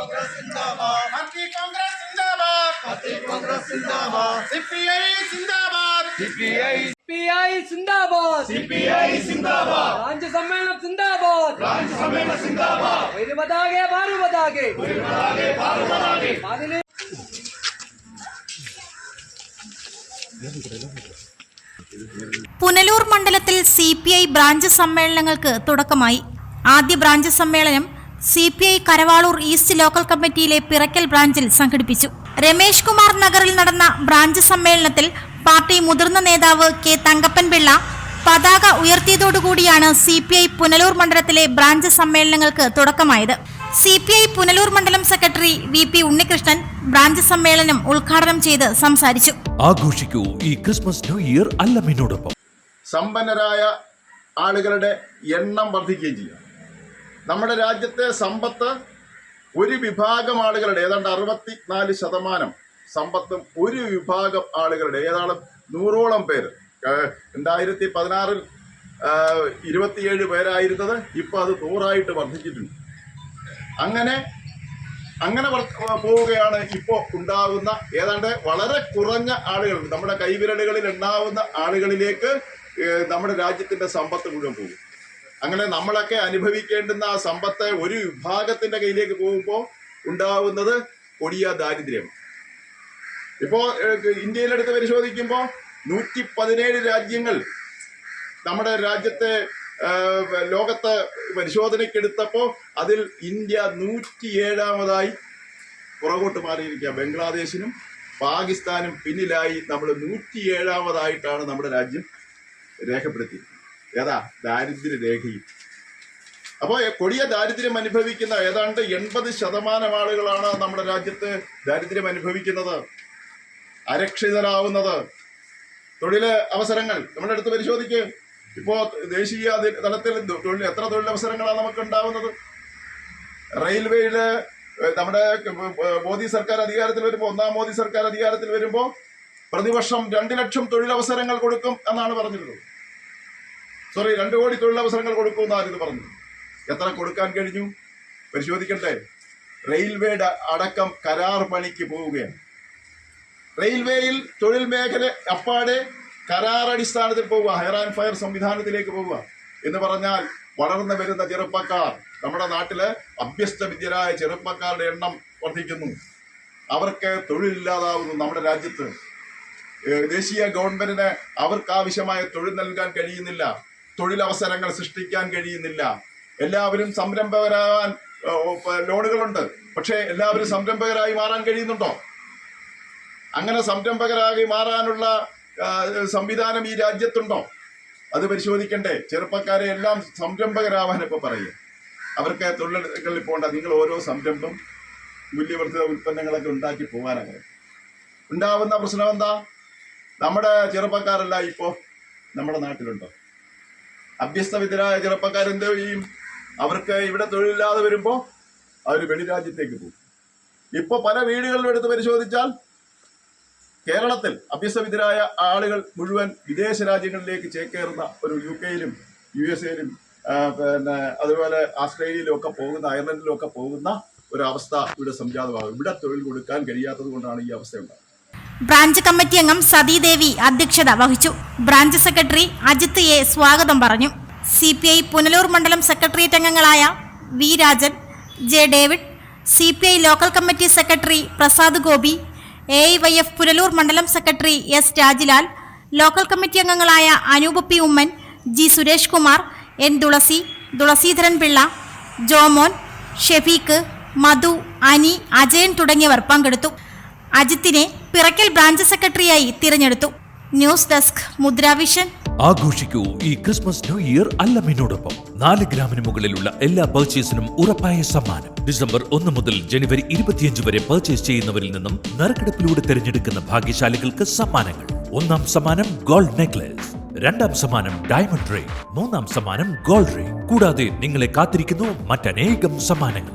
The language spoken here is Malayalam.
പാർട്ടി കോൺഗ്രസ് സിന്ദാബാദ് സിപിഐ സിന്ദാബാദ് സിപിഐ സിന്ദാബാദ് രാജ്യ സമ്മേളനം സിന്ദാബാദ് ഒരു പതാകെ മാറു പതാകെ അതിന് പുനലൂർ മണ്ഡലത്തിൽ സി പി ഐ ബ്രാഞ്ച് സമ്മേളനങ്ങൾക്ക് തുടക്കമായി. ആദ്യ ബ്രാഞ്ച് സമ്മേളനം C P I Karavaloor east local കമ്മിറ്റിയിലെ Pirakkal ബ്രാഞ്ചിൽ സംഘടിപ്പിച്ചു. രമേശ് കുമാർ നഗറിൽ നടന്ന ബ്രാഞ്ച് സമ്മേളനത്തിൽ പാർട്ടി മുതിർന്ന നേതാവ് കെ തങ്കപ്പൻ പിള്ള പതാക ഉയർത്തിയതോടുകൂടിയാണ് സി പി ഐ പുനലൂർ മണ്ഡലത്തിലെ ബ്രാഞ്ച് സമ്മേളനങ്ങൾക്ക് തുടക്കമായത്. സി പി ഐ പുനലൂർ മണ്ഡലം secretary V P Unnikrishnan branch സമ്മേളനം ഉദ്ഘാടനം ചെയ്ത് സംസാരിച്ചു. ആഘോഷിക്കൂ ഈ ക്രിസ്മസ് ന്യൂ ഇയർ അല്ലമിനോടൊപ്പം. സമ്പന്നരായ ആളുകളുടെ എണ്ണം വർദ്ധിക്കുകയും ചെയ്യും. നമ്മുടെ രാജ്യത്തെ സമ്പത്ത് ഒരു വിഭാഗം ആളുകളുടെ ഏതാണ്ട് അറുപത്തിനാല് ശതമാനം സമ്പത്തും ഒരു വിഭാഗം ആളുകളുടെ ഏതാണ്ട് നൂറോളം പേര്. രണ്ടായിരത്തി പതിനാറിൽ ഇരുപത്തിയേഴ് പേരായിരുന്നത് ഇപ്പോൾ അത് നൂറായിട്ട് വർദ്ധിച്ചിട്ടുണ്ട്. അങ്ങനെ അങ്ങനെ പോവുകയാണ് ഇപ്പോൾ ഉണ്ടാകുന്ന ഏതാണ്ട് വളരെ കുറഞ്ഞ ആളുകൾ നമ്മുടെ കൈവിരലുകളിൽ ഉണ്ടാവുന്ന ആളുകളിലേക്ക് നമ്മുടെ രാജ്യത്തിന്റെ സമ്പത്ത് മുഴുവൻ പോകും. അങ്ങനെ നമ്മളൊക്കെ അനുഭവിക്കേണ്ടുന്ന ആ സമ്പത്ത് ഒരു വിഭാഗത്തിന്റെ കയ്യിലേക്ക് പോകുമ്പോൾ ഉണ്ടാവുന്നത് കൊടിയ ദാരിദ്ര്യം. ഇപ്പോ ഇന്ത്യയിലെടുത്ത് പരിശോധിക്കുമ്പോൾ നൂറ്റി പതിനേഴ് രാജ്യങ്ങൾ നമ്മുടെ രാജ്യത്തെ ലോകത്തെ പരിശോധനയ്ക്കെടുത്തപ്പോൾ അതിൽ ഇന്ത്യ നൂറ്റിയേഴാമതായി പുറകോട്ട് മാറിയിരിക്കുക ബംഗ്ലാദേശിനും പാകിസ്ഥാനും പിന്നിലായി നമ്മൾ നൂറ്റിയേഴാമതായിട്ടാണ് നമ്മുടെ രാജ്യം രേഖപ്പെടുത്തിയിരിക്കുന്നത്. ഏതാ? ദാരിദ്ര്യ രേഖയിൽ. അപ്പോൾ കൊടിയ ദാരിദ്ര്യം അനുഭവിക്കുന്ന ഏതാണ്ട് എൺപത് ശതമാനം ആളുകളാണ് നമ്മുടെ രാജ്യത്ത് ദാരിദ്ര്യം അനുഭവിക്കുന്നത്. അരക്ഷിതരാവുന്നത്. തൊഴിൽ അവസരങ്ങൾ. നമ്മുടെ അടുത്ത് പരിശോധിക്ക്. ഇപ്പോ ദേശീയ തലത്തിൽ തൊഴിൽ എത്ര തൊഴിലവസരങ്ങളാണ് നമുക്ക് ഉണ്ടാവുന്നത്? റെയിൽവേയിൽ നമ്മുടെ മോദി സർക്കാർ അധികാരത്തിൽ വരുമ്പോൾ ഒന്നാം മോദി സർക്കാർ അധികാരത്തിൽ വരുമ്പോൾ പ്രതിവർഷം രണ്ട് ലക്ഷം തൊഴിലവസരങ്ങൾ കൊടുക്കും എന്നാണ് പറഞ്ഞിരുന്നത് സോറി രണ്ട് കോടി തൊഴിലവസരങ്ങൾ കൊടുക്കുമെന്ന് ആരും പറഞ്ഞു എത്ര കൊടുക്കാൻ കഴിഞ്ഞു? പരിശോധിക്കട്ടെ റെയിൽവേയുടെ അടക്കം കരാർ പണിക്ക് പോവുകയാണ്. റെയിൽവേയിൽ തൊഴിൽ മേഖല അപ്പാടെ കരാർ അടിസ്ഥാനത്തിൽ പോവുക ഹയർ ആൻഡ് ഫയർ സംവിധാനത്തിലേക്ക് പോവുക എന്ന് പറഞ്ഞാൽ വളർന്നു വരുന്ന ചെറുപ്പക്കാർ നമ്മുടെ നാട്ടിലെ അഭ്യസ്ത വിദ്യരായ ചെറുപ്പക്കാരുടെ എണ്ണം വർദ്ധിക്കുന്നു. അവർക്ക് തൊഴിലില്ലാതാവുന്നു നമ്മുടെ രാജ്യത്ത്. ദേശീയ ഗവൺമെന്റിന് അവർക്ക് ആവശ്യമായ തൊഴിൽ നൽകാൻ കഴിയുന്നില്ല. തൊഴിലവസരങ്ങൾ സൃഷ്ടിക്കാൻ കഴിയുന്നില്ല. എല്ലാവരും സംരംഭകരാകാൻ ലോണുകളുണ്ട്. പക്ഷേ എല്ലാവരും സംരംഭകരായി മാറാൻ കഴിയുന്നുണ്ടോ? അങ്ങനെ സംരംഭകരായി മാറാനുള്ള സംവിധാനം ഈ രാജ്യത്തുണ്ടോ? അത് പരിശോധിക്കണ്ടേ. ചെറുപ്പക്കാരെ എല്ലാം സംരംഭകരാവാൻ ഇപ്പൊ പറയുക അവർക്ക് തൊഴിലുകളിൽ പോകണ്ട. നിങ്ങൾ ഓരോ സംരംഭം മൂല്യവർദ്ധിത ഉൽപ്പന്നങ്ങളൊക്കെ ഉണ്ടാക്കി പോകാനങ്ങനെ ഉണ്ടാവുന്ന പ്രശ്നം എന്താ? നമ്മുടെ ചെറുപ്പക്കാരല്ല ഇപ്പോ നമ്മുടെ നാട്ടിലുണ്ടോ? അഭ്യസ്തവിദ്യരായ ചെറുപ്പക്കാർ എന്ത് ചെയ്യും അവർക്ക് ഇവിടെ തൊഴിലില്ലാതെ വരുമ്പോ അവർ വെളിരാജ്യത്തേക്ക് പോകും. ഇപ്പൊ പല വീടുകളിലും എടുത്ത് പരിശോധിച്ചാൽ കേരളത്തിൽ അഭ്യസ്തവിദ്യരായ ആളുകൾ മുഴുവൻ വിദേശ രാജ്യങ്ങളിലേക്ക് ചേക്കേറുന്ന ഒരു യു കെയിലും യു എസ് എയിലും പിന്നെ അതുപോലെ ആസ്ട്രേലിയയിലും ഒക്കെ പോകുന്ന അയർലൻഡിലും ഒക്കെ പോകുന്ന ഒരു അവസ്ഥ ഇവിടെ സംജാതമാകും. ഇവിടെ തൊഴിൽ കൊടുക്കാൻ കഴിയാത്തത് കൊണ്ടാണ് ഈ അവസ്ഥ ഉണ്ടാകുന്നത്. ബ്രാഞ്ച് കമ്മിറ്റി അംഗം സതീദേവി അധ്യക്ഷത വഹിച്ചു. ബ്രാഞ്ച് സെക്രട്ടറി അജിത്ത് എ സ്വാഗതം പറഞ്ഞു. സി പി ഐ പുനലൂർ മണ്ഡലം സെക്രട്ടേറിയറ്റ് അംഗങ്ങളായ V Rajan J David C P I local committee secretary Prasad Gopi A I Y F Punalur മണ്ഡലം secretary S Rajilal local committee അംഗങ്ങളായ Anoop P Oommen G Suresh Kumar N Thulasi Thulasidharan Pillai Jomon Shafeeq Madhu Ani Ajayan തുടങ്ങിയവർ പങ്കെടുത്തു. അജിത്തിനെ പിറക്കൽ ബ്രാഞ്ച് സെക്രട്ടറിയായി തിരഞ്ഞെടുത്തു. ന്യൂസ് ഡെസ്ക് മുദ്രാവിഷൻ. ആഘോഷിക്കൂ ഈ ക്രിസ്മസ് ന്യൂ ഇയർ അല്ലമിനോടൊപ്പം. നാല് ഗ്രാമിന് മുകളിലുള്ള എല്ലാ പർച്ചേസിനും ഉറപ്പായ സമ്മാനം. ഡിസംബർ ഒന്ന് മുതൽ ജനുവരി ഇരുപത്തിയഞ്ച് വരെ പർച്ചേസ് ചെയ്യുന്നവരിൽ നിന്നും നറുക്കെടുപ്പിലൂടെ തിരഞ്ഞെടുക്കുന്ന ഭാഗ്യശാലികൾക്ക് സമ്മാനങ്ങൾ. ഒന്നാം സമ്മാനം ഗോൾഡ് നെക്ലസ് രണ്ടാം സമ്മാനം ഡയമണ്ട് റിംഗ് മൂന്നാം സമ്മാനം ഗോൾഡ് റിംഗ് കൂടാതെ നിങ്ങളെ കാത്തിരിക്കുന്നു മറ്റനേകം സമ്മാനങ്ങൾ